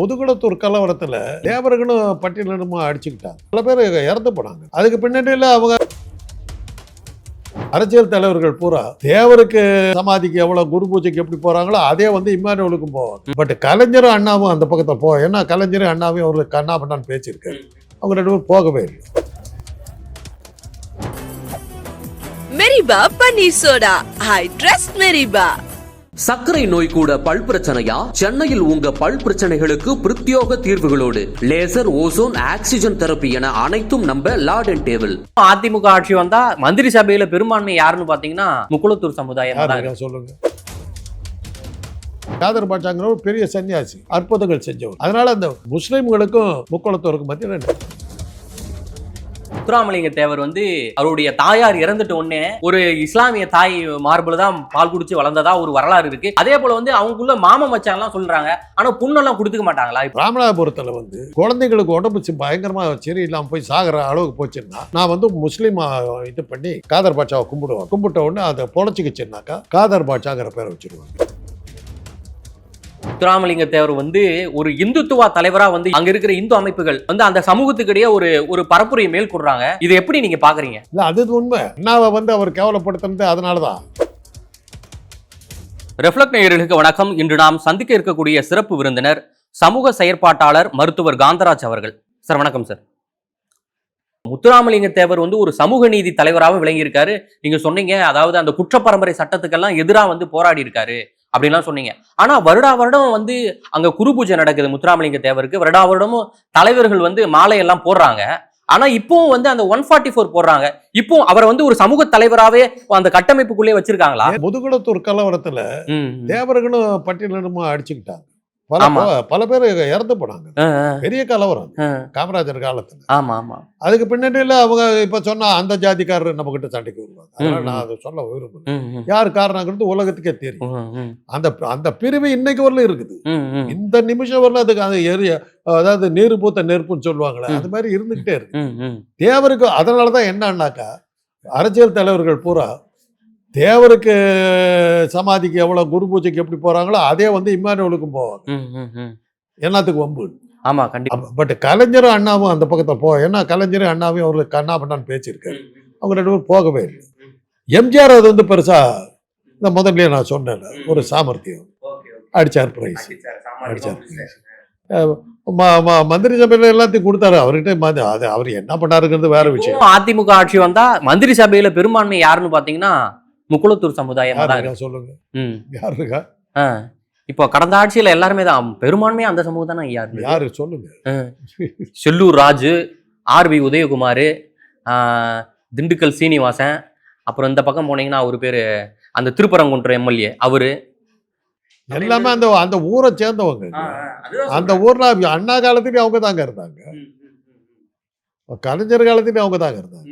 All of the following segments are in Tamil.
முதுகுளத்தூர் கலவரத்துல தேவர்களும் பட்டியலிடமா அடிச்சுக்கிட்டாங்க. பல பேர் இறந்து போனாங்க அதுக்கு பின்னாடியில அவங்க அரசியல் தலைவர்கள் பூரா தேவருக்கு சமாதிக்கு எவ்வளவு குரு பூஜைக்கு எப்படி போறாங்களோ அதே வந்து இம்மானுவலுக்கும் போவாங்க. பட் கலைஞரும் அண்ணாவும் அந்த பக்கத்துல போ ஏன்னா கலைஞரும் அண்ணாவையும் அவருக்கு கண்ணா பண்ணான்னு பேசியிருக்காரு. அவங்க ரெண்டு பேரும் போகவே இல்லை. மெரிபா பன்னீர் சோடா ஐ ட்ரஸ்ட் மெரிபா சர்க்கரை நோய் கூட பல் பிரச்சனையா? சென்னையில் உங்க பல் பிரச்சனைகளுக்கு பிரத்யோக தீர்வுகளோடு. லேசர் ஓசோன் ஆக்சிஜன் தெரப்பி என அனைத்தும் நம்ப லார்ட் அண்ட் டேபிள். அதிமுக ஆட்சி வந்தா மந்திரி சபையில பெரும்பான்மை யாருன்னு பாத்தீங்கன்னா முக்குளத்தூர் சமுதாயம் தான். சொல்லுங்க. காதர் பாட்சாங்கிற ஒரு பெரிய சன்னியாசி அற்புதங்கள் செஞ்சவர். அதனால அந்த முஸ்லிம்களுக்கும் முக்குளத்தோருக்கும் மத்தியில் முத்துராமலிங்க தேவர் வந்து அவருடைய தாயார் இறந்துட்ட உடனே ஒரு இஸ்லாமிய தாய் மார்பில் தான் பால் குடிச்சு வளர்ந்ததா ஒரு வரலாறு இருக்கு. அதே போல வந்து அவங்களுக்குள்ள மாம மச்சான் சொல்றாங்க. ஆனா புண்ணெல்லாம் கொடுத்துக்க மாட்டாங்களா ராமநாதபுரத்துல வந்து குழந்தைங்களுக்கு உடம்பு பயங்கரமா பயங்கரமா இல்லாம போய் சாகிற அளவுக்கு போச்சுன்னா நான் வந்து முஸ்லீம் இது பண்ணி காதர் பாட்சாவை கும்பிடுவேன். கும்பிட்ட உடனே அதை பொழைச்சிக்கிச்சுனாக்கா காதர் பாட்சாங்கிற பேரை வச்சிருவாங்க. முத்துராமலிங்க தேவர் வந்து ஒரு இந்துத்துவா தலைவரா வந்து அங்க இருக்கிற இந்து அமைப்புகள் வந்து அந்த சமூகத்துக்கிடையே ஒரு ஒரு பரப்புரையை மேற்கொள்றாங்க இதை எப்படி நீங்க பாக்குறீங்க? இல்லை அது உண்மை. அண்ணாவை வந்து அவர் கேவலப்படுத்துனது அதனால தான் ரெஃப்ளக்ட் நேயர்களுக்கு வணக்கம். இன்று நாம் சந்திக்க இருக்கக்கூடிய சிறப்பு விருந்தினர் சமூக செயற்பாட்டாளர் மருத்துவர் காந்தராஜ் அவர்கள். சார் வணக்கம் சார். முத்துராமலிங்க தேவர் வந்து ஒரு சமூக நீதி தலைவராக விளங்கியிருக்காரு. நீங்க சொன்னீங்க அதாவது அந்த குற்றப்பரம்பரை சட்டத்துக்கெல்லாம் எதிராக வந்து போராடி இருக்காரு அப்படின்லாம் சொன்னீங்க. ஆனா வருடா வருடம் வந்து அங்க குரு பூஜை நடக்குது முத்துராமலிங்க தேவருக்கு. வருடா வருடமும் தலைவர்கள் வந்து மாலை எல்லாம் போடுறாங்க. ஆனா இப்பவும் வந்து அந்த ஒன் ஃபார்ட்டி ஃபோர் போடுறாங்க. இப்போ அவரை வந்து ஒரு சமூக தலைவராவே அந்த கட்டமைப்புக்குள்ளே வச்சிருக்காங்களா? முதுகுளத்தூர் கலவரத்துல. தேவர்களும் பட்டியலிடமா அடிச்சுக்கிட்டாங்க. பல. பல பேர் இறந்து போனாங்க. பெரிய கலவரம். காமராஜர் காலத்துல. ஆமா ஆமா. அதுக்கு பின்னாடியில அவங்க இப்ப சொன்னா அந்த ஜாதிக்காரர் நம்ம கிட்ட சண்டைக்கு வருவாங்க அதனால நான் அதை சொல்ல விரும்பல. யார் காரணங்கிறது உலகத்துக்கே தெரியும். அந்த அந்த பிரிவு இன்னைக்கு வரல இருக்குது. இந்த நிமிஷம் வரல அதுக்கு அந்த எரிய அதாவது நீர் பூத்த நெருப்புன்னு சொல்லுவாங்களே. அது மாதிரி இருந்துகிட்டே இருக்கு. தேவருக்கு அதனாலதான் என்னன்னாக்கா அரசியல் தலைவர்கள் பூரா தேவருக்கு சமாதிக்கு எவ்வளவு குரு பூஜைக்கு எப்படி போறாங்களோ அதே வந்து இம்மானுவலுக்கும் போவாங்க. என்னத்துக்கு வம்பு? ஆமா கண்டிப்பா பட் கலைஞரும் அண்ணாவும் அந்த பக்கத்துல போ ஏன்னா கலைஞரும் அண்ணாவையும் அவருக்கு கண்ணா பண்ணான்னு பேசியிருக்காரு. அவங்க ரெண்டு பேரும் போகவே இல்லை. எம்ஜிஆர் அது வந்து பெருசா இந்த முதல்லயே நான் சொன்னேன் ஒரு சாமர்த்தியம். அடிச்சார் பிரைஸ் அடிச்சார் பிரைஸ் மந்திரி சபையில எல்லாத்தையும் கொடுத்தாரு. அவர்கிட்ட அது அவர் என்ன பண்ணாருங்கிறது வேற விஷயம். அதிமுக ஆட்சி வந்தா மந்திரி சபையில பெரும்பான்மை யாருன்னு பாத்தீங்கன்னா முக்குளத்தூர் சமுதாயம் யார் தான் சொல்லுங்க. ம். யார் இருக்கா. இப்போ கடந்த ஆட்சியில எல்லாருமே தான் பெரும்பான்மையா அந்த சமூகம் தானே இருந்தது. யாரு? சொல்லுங்க. செல்லூர் ராஜு ஆர்பி உதயகுமார் திண்டுக்கல் சீனிவாசன் அப்புறம் இந்த பக்கம் போனீங்கன்னா அவர் பேரு அந்த திருப்பரங்குன்றம் எம்எல்ஏ அவரு. எல்லாமே அந்த அந்த ஊரை சேர்ந்தவங்க. அந்த ஊர்ல அண்ணா காலத்துலயும் அவங்க தாங்க இருந்தாங்க. கலைஞர் காலத்துலயும் அவங்க தாங்க இருந்தாங்க.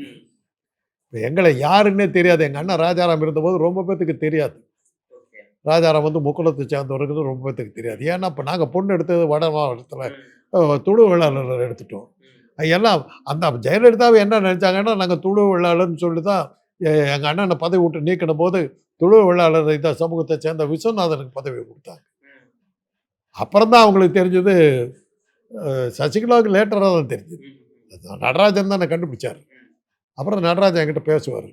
இப்ப எங்களை யாருன்னே தெரியாது. எங்க அண்ணன் ராஜாராம் இருந்தபோது ரொம்ப பேத்துக்கு தெரியாது. ராஜாராம் வந்து முக்குளத்தை சேர்ந்தவருக்கு ரொம்ப பேத்துக்கு தெரியாது. ஏன்னா இப்போ நாங்கள் பொண்ணு எடுத்தது வட மாவட்டத்தில் துளு வெள்ளாளர் எடுத்துட்டோம். எல்லாம் அந்த ஜெயலலிதாவை என்ன நினைச்சாங்கன்னா நாங்கள் துளு வெள்ளாளர்னு சொல்லி தான் எங்கள் அண்ணனை பதவி விட்டு நீக்கின போது துளு வெள்ளாளர் இந்த சமூகத்தை சேர்ந்த விஸ்வநாதனுக்கு பதவி கொடுத்தாங்க. அப்புறம் தான் அவங்களுக்கு தெரிஞ்சது சசிகலாவுக்கு லேட்டராக தான் தெரிஞ்சது. நடராஜன் தான் கண்டுபிடிச்சார். அப்புறம் நடராஜன் என்கிட்ட பேசுவார்.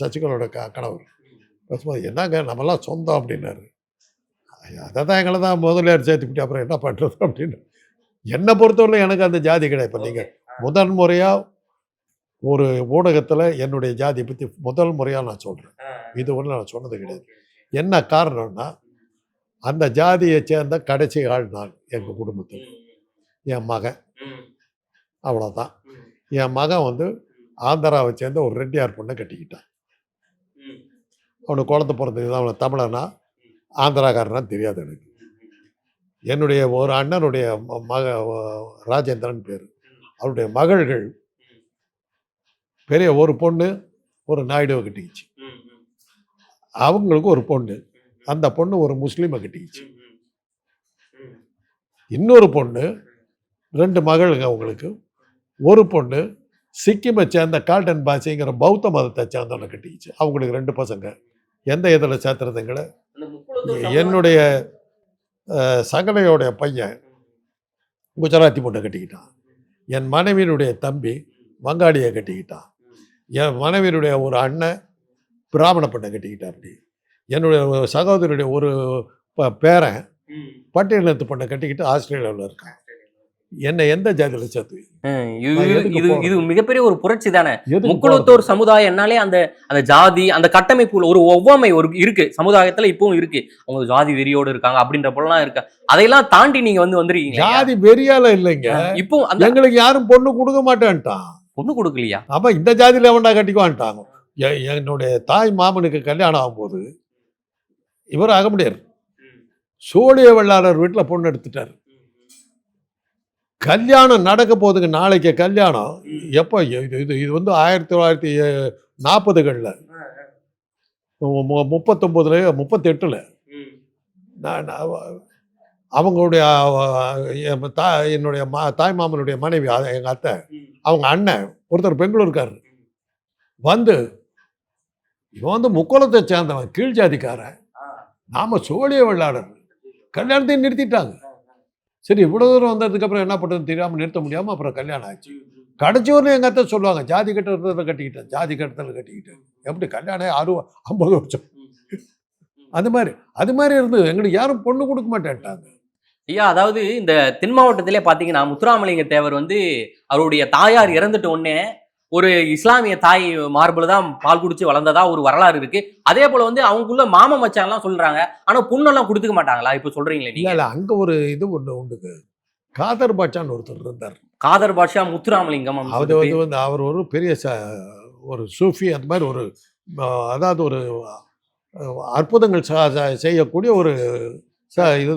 சசிகலோட க கணவர். பேசும்போது என்னங்க நம்மலாம் சொந்தம் அப்படின்னாரு. அதை தான் எங்களை தான் முதலியார் சேர்த்துக்கிட்டு அப்புறம் என்ன பண்ணுறது அப்படின்னு. என்னை பொறுத்தவரை எனக்கு அந்த ஜாதி கிடையாது. இப்போ நீங்கள் முதல் முறையாக ஒரு ஊடகத்தில் என்னுடைய ஜாதியை பற்றி முதல் முறையாக நான் சொல்கிறேன் இது ஒன்று நான் சொன்னது கிடையாது. என்ன காரணம்னா அந்த ஜாதியை சேர்ந்த கடைசி ஆள் நான் எங்கள் குடும்பத்தில். என் மகன். அவ்வளோதான் என் மகன் வந்து ஆந்திராவை சேர்ந்த ஒரு ரெட்டியார் பொண்ணை கட்டிக்கிட்டான். அவனுக்கு குழந்தை பிறந்தது அவனை தமிழனா? ஆந்திராக்காரனா தெரியாது எனக்கு. என்னுடைய ஒரு அண்ணனுடைய மக ராஜேந்திரன் பேர். அவருடைய மகள்கள் பெரிய ஒரு பொண்ணு ஒரு நாயுடுவை கட்டிக்கிச்சு. அவங்களுக்கு ஒரு பொண்ணு. அந்த பொண்ணு ஒரு முஸ்லீமை கட்டிக்கிச்சு. இன்னொரு பொண்ணு ரெண்டு மகள்ங்க அவங்களுக்கு. ஒரு பொண்ணு சிக்கிமை சேர்ந்த கால்டன் பாசிங்கிற பௌத்த மதத்தை சேர்ந்தவனை கட்டிக்கிச்சு. அவங்களுக்கு ரெண்டு பசங்க. எந்த இதில் சேர்த்துறதுங்கள என்னுடைய சகலையோடைய பையன் குஜராத்தி பொண்ணை கட்டிக்கிட்டான். என் மனைவியினுடைய தம்பி வங்காளியை கட்டிக்கிட்டான். என் மனைவியினுடைய ஒரு அண்ணன் பிராமண பெண்ணை கட்டிக்கிட்டான் அப்படி என்னுடைய ஒரு சகோதரனுடைய ஒரு பேரன் பட்டியலத்து பொண்ணை கட்டிக்கிட்டு ஆஸ்திரேலியாவில் இருக்கான். என்னை எந்த ஜாதியில் சேர்த்து? ஹம், இது இது மிகப்பெரிய ஒரு புரட்சி தானே? முக்குளத்தோர் சமுதாயம்னாலே அந்த அந்த ஜாதி அந்த கட்டமைப்புல ஒரு ஒவ்வாமை ஒரு இருக்கு. சமுதாயத்துல இப்பவும் இருக்கு. அவங்க ஜாதி வெறியோடு இருக்காங்க அப்படின்ற போலாம் இருக்கு. அதையெல்லாம் தாண்டி நீங்க வந்து வந்துருக்கீங்க ஜாதி வெறியால இல்லைங்க. இப்போ அந்த எங்களுக்கு யாரும் பொண்ணு கொடுக்க மாட்டேன்ட்டான். பொண்ணு கொடுக்கலையா? அப்ப இந்த ஜாதியில எவன்டா கட்டிக்குவான்ட்டாங்க. என்னுடைய தாய் மாமனுக்கு கல்யாணம் ஆகும்போது இவர் அகமுடியார். சோழிய வெள்ளாளர் வீட்டில் பொண்ணு எடுத்துட்டார். கல்யாணம் நடக்க போகுதுங்க நாளைக்கு கல்யாணம். எப்போ? இது இது இது வந்து ஆயிரத்தி தொள்ளாயிரத்தி நாற்பதுகளில். முப்பத்தொம்போதுல முப்பத்தெட்டில். நான் அவ- அவங்களுடைய தா என்னுடைய மா தாய் மாமனுடைய மனைவி எங்கள் அத்தை அவங்க அண்ணன் ஒருத்தர் பெங்களூர்காரர் வந்து இவன் வந்து முக்கோலத்தை சேர்ந்தவன் கீழ் ஜாதிக்காரன். நாம சோழிய வெள்ளாளர். கல்யாணத்தையும் நிறுத்திட்டாங்க. சரி இவ்வளோ தூரம் வந்ததுக்கப்புறம் என்ன பண்ணுறதுன்னு தெரியாமல் நிறுத்த முடியாமல் அப்புறம் கல்யாணம் ஆச்சு கடைசி ஒன்று எங்கள் அத்தை சொல்லுவாங்க ஜாதி கட்டத்தில் கட்டிக்கிட்டேன் ஜாதி கட்டத்தில் கட்டிக்கிட்டேன். எப்படி? கல்யாணம் அறுபது ஐம்பது வருஷம். அது மாதிரி அது மாதிரி இருந்தது. எங்களுக்கு யாரும் பொண்ணு கொடுக்க மாட்டேன்ட்டாங்க. ஐயா அதாவது இந்த தென் மாவட்டத்திலே பார்த்தீங்கன்னா முத்துராமலிங்க தேவர் வந்து அவருடைய தாயார் இறந்துட்ட உடனே ஒரு இஸ்லாமிய தாய் மார்பில் தான் பால் குடிச்சு வளர்ந்ததா ஒரு வரலாறு இருக்கு. அதே போல வந்து அவங்களுக்குள்ள மாம மச்சான்லாம் சொல்றாங்க. ஆனா பொண்ணெல்லாம் கொடுத்துக்க மாட்டாங்களா? இப்ப சொல்றீங்களே இல்லை நீங்க. இல்லை அங்கே ஒரு இது ஒன்று உண்டுங்க காதர் பாட்சான்னு ஒருத்தர் இருந்தார். காதர் பாஷா முத்துராமலிங்கம் அப்படின்னு வந்து வந்து அவர் ஒரு பெரிய ச ஒரு சூஃபி அந்த மாதிரி ஒரு அதாவது ஒரு அற்புதங்கள் செய்யக்கூடிய ஒரு ச இது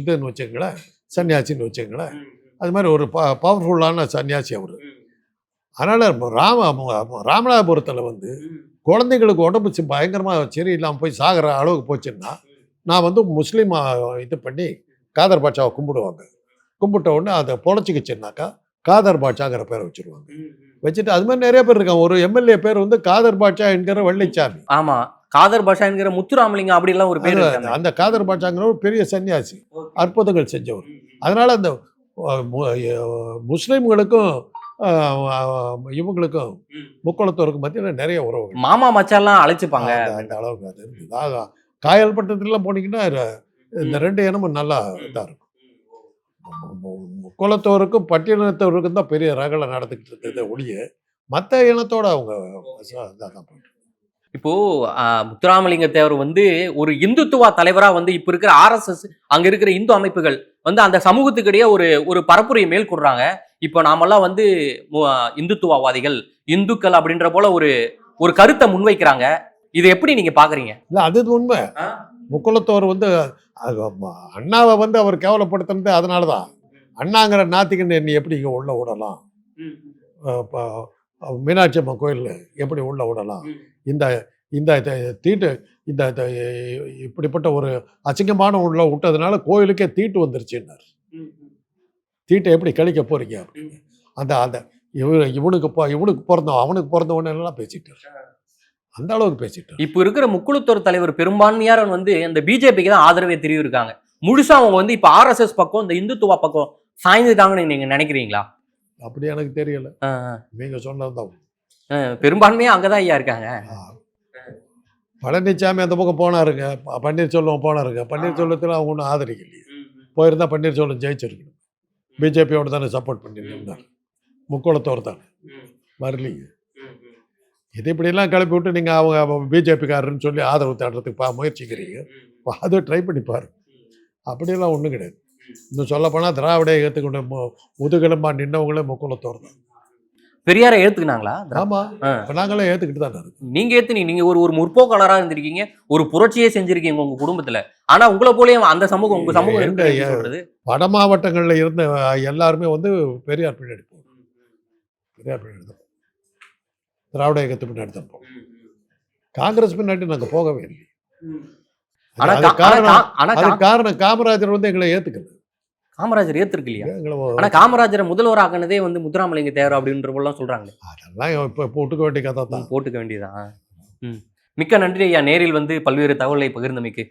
இதுன்னு வச்சுங்களேன் சன்னியாசின்னு வச்சுங்களேன் அது மாதிரி ஒரு ப பவர்ஃபுல்லான சன்னியாசி அவர். அதனால் ராம ராமநாதபுரத்தில் வந்து குழந்தைங்களுக்கு உடம்பு சி- பயங்கரமா சரியில்லாமல் போய் சாகிற அளவுக்கு போச்சுன்னா நான் வந்து முஸ்லீம் இது பண்ணி காதர் பாட்சாவை கும்பிடுவாங்க. கும்பிட்ட உடனே அதை பொழைச்சிக்கிச்சுனாக்கா காதர் பாட்சாங்கிற பேரை வச்சிருவாங்க. வச்சுட்டு அது மாதிரி நிறைய பேர் இருக்காங்க. ஒரு எம்எல்ஏ பேர் வந்து காதர் பாட்சா என்கிற வெள்ளைச்சாமி. ஆமா. காதர் பாஷா என்கிற முத்துராமலிங்கம் அப்படி எல்லாம் ஒரு பேர் அந்த காதர் பாட்சாங்கிற ஒரு பெரிய சன்னியாசி. அற்புதங்கள் செஞ்சவர். அதனால அந்த முஸ்லீம்களுக்கும் இவங்களுக்கும் முக்குளத்தோருக்கும் மத்தியில் நிறைய உறவுகள். மாமா மச்சான்லாம் அழைச்சுப்பாங்க. அந்த அளவுக்கு அது இருந்தது. காயல் பட்டத்துலாம் போனீங்கன்னா இந்த ரெண்டு இனமும் நல்லா இதாக இருக்கும். மு- மு- முக்குளத்தோருக்கும் பட்டியலினத்தவருக்கும் தான் பெரிய ரகலை நடந்துக்கிட்டு இருந்தது ஒழிய மற்ற இனத்தோட அவங்க இதாக தான் போயிட்டு இப்போ முத்துராமலிங்க தேவர் வந்து ஒரு இந்துத்துவா தலைவரா வந்து இப்ப இருக்கிற ஆர்எஸ்எஸ் அங்க இருக்கிற இந்து அமைப்புகள் வந்து அந்த சமூகத்துக்கிடையே ஒரு ஒரு பரப்புரையை மேற்கொள்றாங்க. இப்போ நாமெல்லாம் வந்து இந்துத்துவவாதிகள் இந்துக்கள் அப்படின்ற போல ஒரு ஒரு கருத்தை முன்வைக்கிறாங்க. இதை எப்படி நீங்க பாக்குறீங்க? இல்லை அது உண்மை. முக்குளத்தோர் வந்து அண்ணாவை வந்து அவர் கேவலப்படுத்துனது அதனால தான் அண்ணாங்கிற நாத்திகன் நீ எப்படி இங்கே உள்ள விடலாம்? மீனாட்சி அம்மன் கோயில் எப்படி உள்ள விடலாம்? இந்த இந்த தீட்டு இந்த இப்படிப்பட்ட ஒரு அசிங்கமான உள்ள விட்டதுனால கோயிலுக்கே தீட்டு வந்துருச்சுன்னார். தீட்டை எப்படி கழிக்க போறீங்க அப்படின்னு. அந்த அந்த இவ இவனுக்கு இவனுக்கு பிறந்தவன் அவனுக்கு பிறந்தவன் எல்லாம் பேசிட்டார் அந்த அளவுக்கு பேசிட்டார் இப்போ இருக்கிற முக்குளத்தோர் தலைவர் பெரும்பான்மையார் வந்து இந்த பிஜேபிக்கு தான் ஆதரவே தெரிவிருக்காங்க முழுசா அவங்க வந்து இப்ப ஆர்எஸ்எஸ் பக்கம் இந்த இந்துத்துவா பக்கம் சாய்ந்துட்டாங்கன்னு நீங்க நினைக்கிறீங்களா? அப்படி எனக்கு தெரியல. நீங்க சொன்னதுதான் பெரும்பான்மையா அங்கதான் ஐயா இருக்காங்க. பழனிசாமி அந்த பக்கம் போனாருங்க. பன்னீர்செல்வம் போனாருங்க. பன்னீர்செல்வத்தில் அவங்க ஒன்றும் ஆதரிக்கலையே. போயிருந்தா பன்னீர்செல்வம் ஜெயிச்சிருக்கணும். பிஜேபியோட தானே சப்போர்ட் பண்ணியிருந்தார் முக்கோளத்தோர் தானே. வரலீங்க இது இப்படிலாம் கிளப்பி விட்டு நீங்கள் அவங்க பிஜேபிக்காரன்னு சொல்லி ஆதரவு தேடுறதுக்கு பா முயற்சிக்கிறீங்க. அதை ட்ரை பண்ணி பாருங்க. அப்படியெல்லாம் ஒன்றும் கிடையாது. இன்னும் சொல்லப்போனால் திராவிட ஏற்றுக்கொண்ட மு முதுகெலும்பா நின்னவங்களே முக்குளத்தோர் தான். பெரியாரை ஏத்துக்கினாங்களா? ஆமாம். இப்போ நாங்களாம் ஏற்றுக்கிட்டு தானே இருக்கோம். நீங்க ஏத்துனீங்க. நீங்க ஒரு ஒரு முற்போக்காளரா இருந்திருக்கீங்க. ஒரு புரட்சியே செஞ்சிருக்கீங்க உங்க குடும்பத்துல. ஆனா உங்களை போலயே அந்த சமூகம் உங்க சமூகம் ஏன்? சொல்றது. வட மாவட்டங்களில் இருந்த எல்லாருமே வந்து பெரியார் பின்னாடி போகும் பெரியார் பின்னாடி தான் திராவிட இயக்கத்து பின்னாடி தான் போகும் காங்கிரஸ் பின்னாடி நாங்கள் போகவே இல்லை. காரணம் காரணம் காமராஜர் வந்து எங்களை ஏத்துக்கல. காமராஜர் ஏத்திருக்கு இல்லையா? ஆனா காமராஜரை முதல்வர் ஆக்கினதே வந்து முத்துராமலிங்க தேவர் அப்படின்ற போலாம் சொல்றாங்க அதெல்லாம் இப்போ ஒட்டுக்க வேண்டிய கதை தான். போட்டுக்க வேண்டியதான். மிக்க நன்றி ஐயா. நேரில் வந்து பல்வேறு தகவலை பகிர்ந்தமைக்கு.